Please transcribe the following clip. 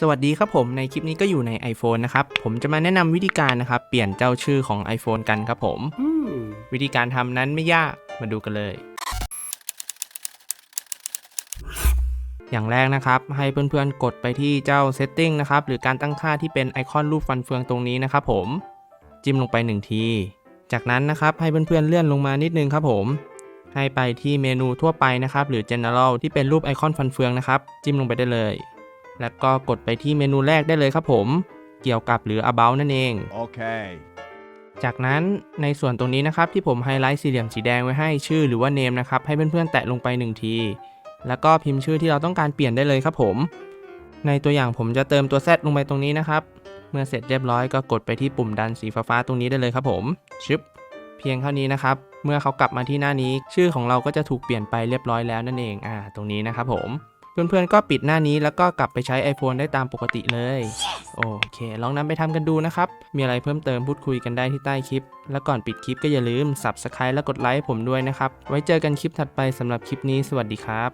สวัสดีครับผมในคลิปนี้ก็อยู่ใน iPhone นะครับ ผมจะมาแนะนำวิธีการนะครับ เปลี่ยนเจ้าชื่อของ iPhone กันครับผม Hmm. วิธีการทำนั้นไม่ยากมาดูกันเลย อย่างแรกนะครับ ให้เพื่อนๆกดไปที่เจ้า Setting นะครับ หรือการตั้งค่าที่เป็นไอคอนรูปฟันเฟืองตรงนี้นะครับผมจิ้มลงไป 1 ที จากนั้นนะครับให้เพื่อนๆเลื่อนลงมานิดนึงครับผมให้ไปที่เมนูทั่วไปนะครับ หรือ General ที่เป็นรูปไอคอนฟันเฟืองนะครับ จิ้มลงไปได้เลย แล้วก็กดไปที่เมนูแรกได้เลยครับผม เกี่ยวกับหรือ about นั่นเอง Okay. จากนั้นในส่วนตรงนี้นะครับที่ผมไฮไลท์สี่เหลี่ยมสีแดงไว้ให้ชื่อหรือว่า name นะครับให้เพื่อนๆแตะลงไป 1 ที แล้วก็พิมพ์ชื่อที่เราต้องการเปลี่ยนได้เลยครับผม ในตัวอย่างผมจะเติมตัว Z ลงไปตรงนี้นะครับเมื่อเสร็จเรียบร้อยก็กดไปที่ปุ่มดันสีฟ้าๆตรงนี้ได้เลยครับผมชึบเพียงเท่านี้นะครับเมื่อเขากลับมาที่หน้านี้ ชื่อของเราก็จะถูกเปลี่ยนไปเรียบร้อยแล้วนั่นเองอ่าตรงนี้นะครับผม เพื่อนๆก็ปิดหน้านี้แล้วก็กลับไปใช้ iPhone ได้ตามปกติเลย โอเค ลองนำไปทำกันดูนะครับ มีอะไรเพิ่มเติมพูดคุยกันได้ที่ใต้คลิป แล้วก่อนปิดคลิปก็อย่าลืม Subscribe และกดไลค์ผมด้วยนะครับ ไว้เจอกันคลิปถัดไปสำหรับคลิปนี้สวัสดีครับ